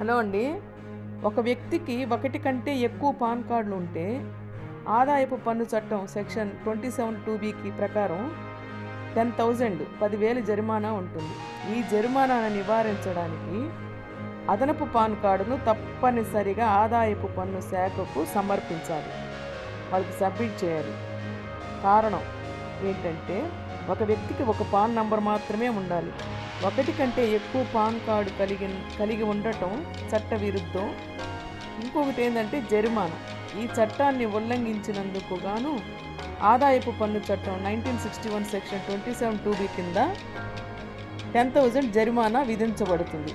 Hello అండి. ఒక వ్యక్తికి ఒకటి కంటే ఎక్కువ పాన్ కార్డులు ఉంటే ఆదాయపు పన్ను చట్టం సెక్షన్ ట్వంటీ సెవెన్ టూ బీకి ప్రకారం టెన్ థౌజండ్ పదివేలు జరిమానా ఉంటుంది. ఈ జరిమానాను నివారించడానికి అదనపు పాన్ కార్డును తప్పనిసరిగా ఆదాయపు పన్ను శాఖకు సమర్పించాలి. వాళ్ళకి సబ్మిట్ చేయాలి. కారణం ఏంటంటే ఒక వ్యక్తికి ఒక పాన్ నంబర్ మాత్రమే ఉండాలి. ఒకటి కంటే ఎక్కువ పాన్ కార్డు కలిగి కలిగి ఉండటం చట్ట విరుద్ధం. ఇంకొకటి ఏంటంటే జరిమానా. ఈ చట్టాన్ని ఉల్లంఘించినందుకు గాను ఆదాయపు పన్ను చట్టం nineteen sixty one section twenty seven two B కింద టెన్ థౌజండ్ జరిమానా విధించబడుతుంది.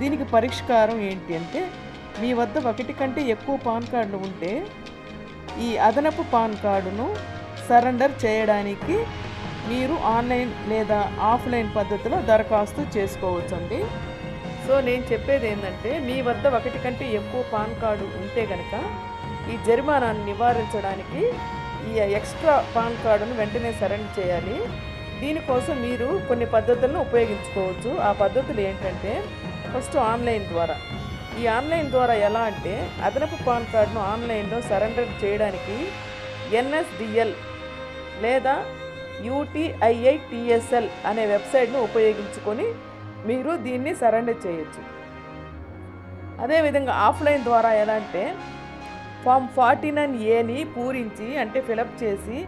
దీనికి పరిష్కారం ఏంటి అంటే మీ వద్ద ఒకటి కంటే ఎక్కువ పాన్ కార్డులు ఉంటే ఈ అదనపు పాన్ కార్డును సరెండర్ చేయడానికి మీరు ఆన్లైన్ లేదా ఆఫ్లైన్ పద్ధతిలో దరఖాస్తు చేసుకోవచ్చండి. సో నేను చెప్పేది ఏంటంటే మీ వద్ద ఒకటి కంటే ఎక్కువ పాన్ కార్డు ఉంటే కనుక ఈ జరిమానాన్ని నివారించడానికి ఈ ఎక్స్ట్రా పాన్ కార్డును వెంటనే సరెండర్ చేయాలి. దీనికోసం మీరు కొన్ని పద్ధతులను ఉపయోగించుకోవచ్చు. ఆ పద్ధతులు ఏంటంటే ఫస్ట్ ఆన్లైన్ ద్వారా. ఈ ఆన్లైన్ ద్వారా ఎలా అంటే అదనపు పాన్ కార్డును ఆన్లైన్లో సరెండర్ చేయడానికి ఎన్ఎస్డిఎల్ లేదా యూటీఐఐటిఎస్ఎల్ అనే వెబ్సైట్ను ఉపయోగించుకొని మీరు దీన్ని సరెండర్ చేయొచ్చు. అదేవిధంగా ఆఫ్లైన్ ద్వారా ఎలా అంటే ఫామ్ ఫార్టీ నైన్ ఏని పూరించి అంటే ఫిలప్ చేసి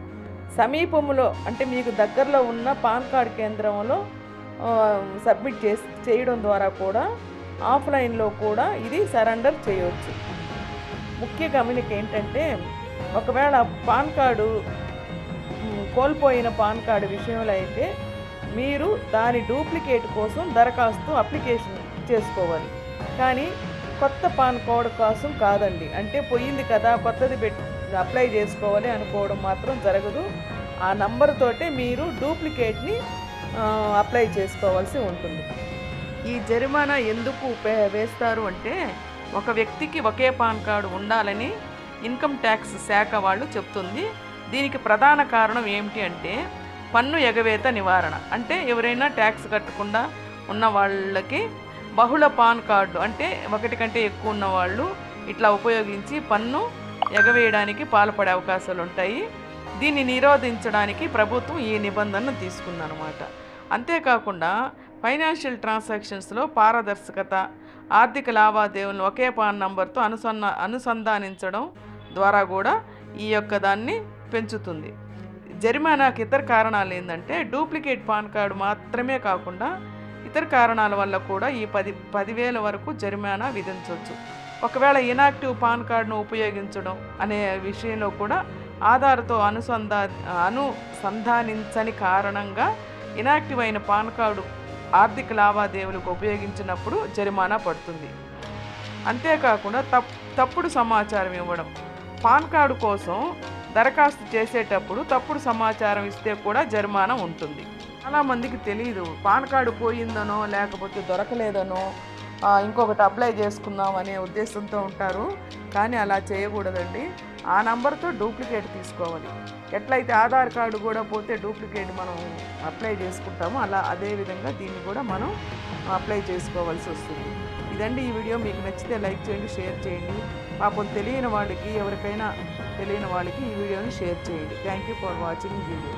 సమీపంలో అంటే మీకు దగ్గరలో ఉన్న పాన్ కార్డ్ కేంద్రంలో సబ్మిట్ చేసి చేయడం ద్వారా కూడా ఆఫ్లైన్లో కూడా ఇది సరెండర్ చేయవచ్చు ముఖ్య గమనిక ఏంటంటే ఒకవేళ పాన్ కార్డు కోల్పోయిన పాన్ కార్డు విషయంలో అయితే మీరు దాని డూప్లికేట్ కోసం దరఖాస్తు అప్లికేషన్ చేసుకోవాలి. కానీ కొత్త పాన్ కార్డు కోసం కాదండి. అంటే పోయింది కదా కొత్తది పెట్టి అప్లై చేసుకోవాలి అనుకోవడం మాత్రం జరగదు. ఆ నంబర్ తోటే మీరు డూప్లికేట్ని అప్లై చేసుకోవాల్సి ఉంటుంది. ఈ జరిమానా ఎందుకు వేస్తారు అంటే ఒక వ్యక్తికి ఒకే పాన్ కార్డు ఉండాలని ఇన్కమ్ ట్యాక్స్ శాఖ వాళ్ళు చెప్తుంది. దీనికి ప్రధాన కారణం ఏమిటి అంటే పన్ను ఎగవేత నివారణ. అంటే ఎవరైనా ట్యాక్స్ కట్టకుండా ఉన్న వాళ్ళకి బహుళ పాన్ కార్డు అంటే ఒకటి కంటే ఎక్కువ ఉన్న వాళ్ళు ఇట్లా ఉపయోగించి పన్ను ఎగవేయడానికి పాల్పడే అవకాశాలు ఉంటాయి. దీన్ని నిరోధించడానికి ప్రభుత్వం ఈ నిబంధనను తీసుకుందనమాట అంతేకాకుండా ఫైనాన్షియల్ ట్రాన్సాక్షన్స్లో పారదర్శకత ఆర్థిక లావాదేవీలను ఒకే పాన్ నంబర్తో అనుసంధ అనుసంధానించడం ద్వారా కూడా ఈ యొక్క దాన్ని పెంచుతుంది. జరిమానాకి ఇతర కారణాలు ఏంటంటే డూప్లికేట్ పాన్ కార్డు మాత్రమే కాకుండా ఇతర కారణాల వల్ల కూడా ఈ పది పదివేల వరకు జరిమానా విధించవచ్చు. ఒకవేళ ఇనాక్టివ్ పాన్ కార్డును ఉపయోగించడం అనే విషయంలో కూడా ఆధార్తో అనుసంధా అనుసంధానించని కారణంగా ఇనాక్టివ్ అయిన పాన్ కార్డు ఆర్థిక లావాదేవీలకు ఉపయోగించినప్పుడు జరిమానా పడుతుంది. అంతేకాకుండా తప్ తప్పుడు సమాచారం ఇవ్వడం. పాన్ కార్డు కోసం దరఖాస్తు చేసేటప్పుడు తప్పుడు సమాచారం ఇస్తే కూడా జరిమానా ఉంటుంది. చాలామందికి తెలియదు పాన్ కార్డు పోయిందనో లేకపోతే దొరకలేదనో ఇంకొకటి అప్లై చేసుకుందాం అనే ఉద్దేశంతో ఉంటారు. కానీ అలా చేయకూడదండి. ఆ నంబర్తో డూప్లికేట్ తీసుకోవాలి. ఎట్లయితే ఆధార్ కార్డు కూడా పోతే డూప్లికేట్ మనం అప్లై చేసుకుంటామో అలా అదే విధంగా దీన్ని కూడా మనం అప్లై చేసుకోవాల్సి వస్తుంది. ఇదండి ఈ వీడియో. మీకు నచ్చితే లైక్ చేయండి షేర్ చేయండి. పాపం తెలియని వాళ్ళకి ఎవరికైనా తెలియని వాళ్ళకి ఈ వీడియోని షేర్ చేయండి. Thank you for watching video